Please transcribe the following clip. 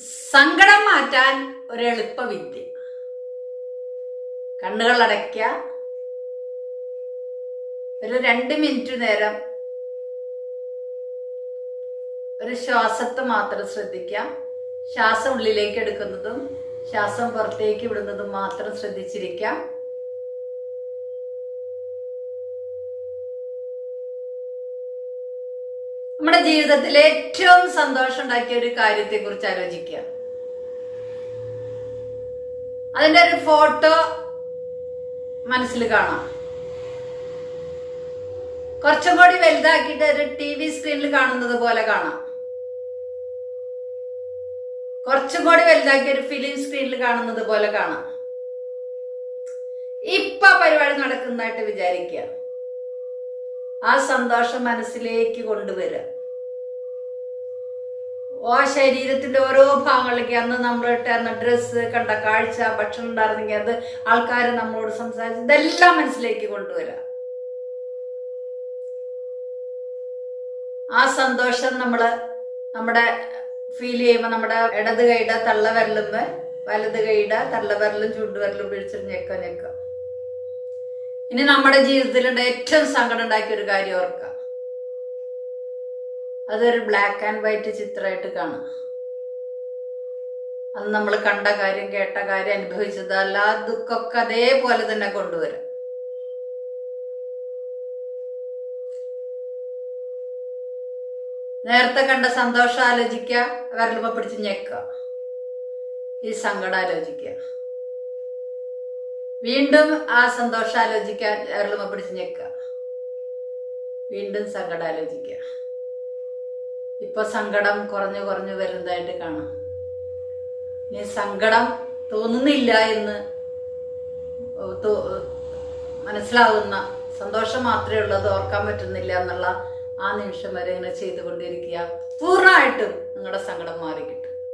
സങ്കടം മാറ്റാൻ ഒരു കണ്ണുകൾ അടയ്ക്കുക. ഒരു രണ്ട് മിനിറ്റ് നേരം ഒരു ശ്വാസത്തെ മാത്രം ശ്രദ്ധിക്കാം ശ്വാസം ഉള്ളിലേക്ക് എടുക്കുന്നതും ശ്വാസം പുറത്തേക്ക് വിടുന്നതും മാത്രം ശ്രദ്ധിച്ചിരിക്കാം നമ്മുടെ ജീവിതത്തിൽ ഏറ്റവും സന്തോഷം ഉണ്ടാക്കിയ ഒരു കാര്യത്തെ കുറിച്ച് ആലോചിക്കുക. അതിന്റെ ഒരു ഫോട്ടോ മനസ്സിൽ കാണാം. കുറച്ചും കൂടി വലുതാക്കിയിട്ട് ഒരു ടി വി സ്ക്രീനിൽ കാണുന്നത് പോലെ കാണാം. കുറച്ചും കൂടി വലുതാക്കി ഒരു ഫിലിം സ്ക്രീനിൽ കാണുന്നത് പോലെ കാണാം. ഇപ്പൊ പരിപാടി നടക്കുന്നതായിട്ട് വിചാരിക്കുക. ആ സന്തോഷം മനസ്സിലേക്ക് കൊണ്ടുവരിക. ആ ശരീരത്തിന്റെ ഓരോ ഭാഗങ്ങളിലേക്ക് അന്ന് നമ്മൾ ഇട്ടായിരുന്ന ഡ്രസ്സ് കണ്ട കാഴ്ച ഭക്ഷണം ഉണ്ടായിരുന്നെങ്കിൽ അത് ആൾക്കാർ നമ്മളോട് സംസാരിച്ച് ഇതെല്ലാം മനസ്സിലേക്ക് കൊണ്ടുവരാം. ആ സന്തോഷം നമ്മൾ നമ്മുടെ ഫീൽ ചെയ്യുമ്പോൾ നമ്മുടെ ഇടത് കൈയുടെ തള്ള വിരലുമ്പ് വലത് കൈയുടെ തള്ള വിരലും ചൂണ്ടുവിരലും പിടിച്ചിട്ട് ഞെക്ക ഞെക്ക. ഇനി നമ്മുടെ ജീവിതത്തിലുണ്ട് ഏറ്റവും സങ്കടം ഉണ്ടാക്കിയ ഒരു കാര്യം ഓർക്കാം അതൊരു ബ്ലാക്ക് ആൻഡ് വൈറ്റ് ചിത്രമായിട്ട് കാണാം. അന്ന് നമ്മൾ കണ്ട കാര്യം കേട്ട കാര്യം അനുഭവിച്ചത് എല്ലാ ദുഃഖമൊക്കെ അതേപോലെ തന്നെ കൊണ്ടുവരാം. നേരത്തെ കണ്ട സന്തോഷം ആലോചിക്കുക വിരലുമ പിടിച്ച് ഞെക്കുക. ഈ സങ്കടം ആലോചിക്കുക. വീണ്ടും ആ സന്തോഷം ആലോചിക്കാൻ വിരലുമ പിടിച്ച് ഞെക്കുക. വീണ്ടും സങ്കടം ആലോചിക്കുക. ഇപ്പൊ സങ്കടം കുറഞ്ഞു കുറഞ്ഞു വരുന്നതായിട്ട് കാണാം. ഇനി സങ്കടം തോന്നുന്നില്ല എന്ന് മനസ്സിലാവുന്ന സന്തോഷം മാത്രമേ ഉള്ളത് ഓർക്കാൻ പറ്റുന്നില്ല എന്നുള്ള ആ നിമിഷം വരെ ഇങ്ങനെ ചെയ്തുകൊണ്ടിരിക്കുക. പൂർണമായിട്ടും നിങ്ങളുടെ സങ്കടം മാറി കിട്ടും